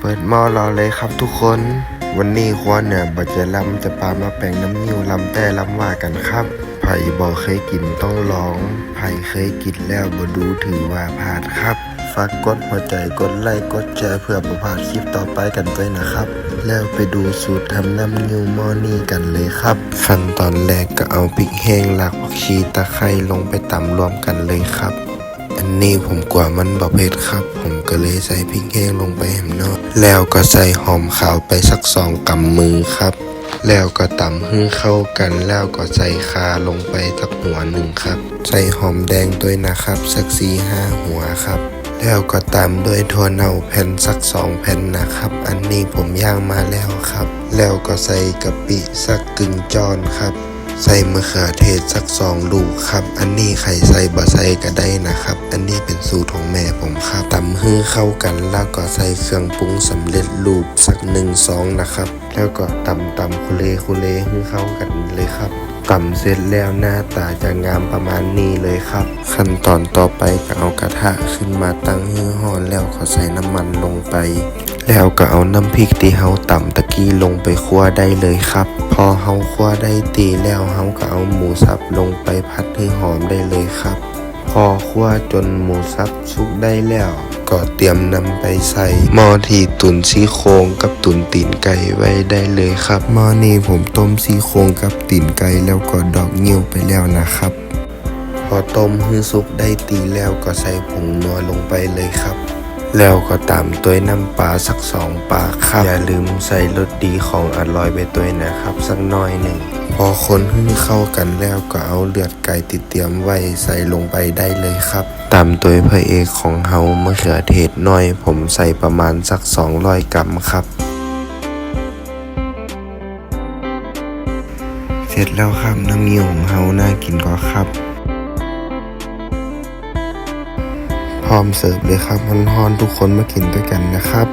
เปิดมอรอเลยครับทุกคน วันนี้ควรเนี่ยบัจเจลำจะปามาแปลงน้ำนิ้วลำแต่ลำว่ากันครับ ไผ่บอกเคยกินต้องลอง ไผ่เคยกินแล้วบ่ดูถือว่าพลาดครับฝากกดหัวใจกดไลค์กดแชร์เพื่อประพลาดคลิปต่อไปกันด้วยนะครับ แล้วไปดูสูตรทำน้ำนิ้วมอนี่กันเลยครับขั้นตอนแรกก็เอาพริกแห้งหลักผักชีตะไคร้ลงไปตำรวมกันเลยครับ นนี้ผมกลัวมันบะเพ็ดครับ ผมก็เลยใส่พริกแห้งลงไปแหมนอกแล้วก็ใส่หอมขาวไปสักสองกำมือครับ แล้วก็ตำให้เข้ากันแล้วก็ใส่คาลงไปสักหัวหนึ่งครับ ใส่หอมแดงด้วยนะครับ สักสี่ห้าหัวครับแล้วก็ตามด้วยถั่วเน่าแผ่นสักสองแผ่นนะครับ อันนี้ผมย่างมาแล้วครับ แล้วก็ใส่กะปิสักกึ่งจอนครับ ใส่มะเขือเทศสักสองลูกครับ อันนี้ใครใส่บะใส่ก็ได้นะครับ อันนี้เป็นสูตรของแม่ผมครับตำให้เข้ากันแล้วก็ใส่เครื่องปรุงสำเร็จรูปสักหนึ่งสองนะครับ แล้วก็ตำตำคุเลคุเลให้เข้ากันเลยครับ ตำเสร็จแล้วหน้าตาจะงามประมาณนี้เลยครับ ขั้นตอนต่อไปก็เอากระทะขึ้นมาตั้งให้ร้อนแล้วก็ใส่น้ำมันลงไป แล้วก็เอาน้ำพริกที่เฮาตำตะกี้ลงไปคั่วได้เลยครับ พอเฮาคั่วได้ตีแล้วเฮาก็เอาหมูสับลงไปผัดให้หอมได้เลยครับ พอคั่วจนหมูสับสุกได้แล้ว ก็เตรียมนำไปใส่หม้อที่ตุนซี่โครงกับตุนตีนไก่ไว้ได้เลยครับหม้อนี้ผมต้มซี่โครงกับตีนไก่แล้วก็ดอกนิ้ยวไปแล้วนะครับ พอต้มให้สุกได้ตีแล้วก็ใส่ผงนัวลงไปเลยครับแล้วก็ตามตัวน้ำปลาสักสองปากครับ อย่าลืมใส่รสดีของอร่อยไปตัวนะครับ สักน้อยหนึ่ง อคนให้เข้ากันแล้วก็เอาเลือดไก่ติดเตรียมไว้ใส่ลงไปได้เลยครับ ตามตัวพระเอกของเฮามะเขือเทศน้อย ผมใส่ประมาณสัก 200 กรัมครับ เสร็จแล้วครับน้ำเงี้ยวของเฮาน่ากินก็ครับ พร้อมเสิร์ฟเลยครับฮอนๆทุกคนมากินด้วยกันนะครับ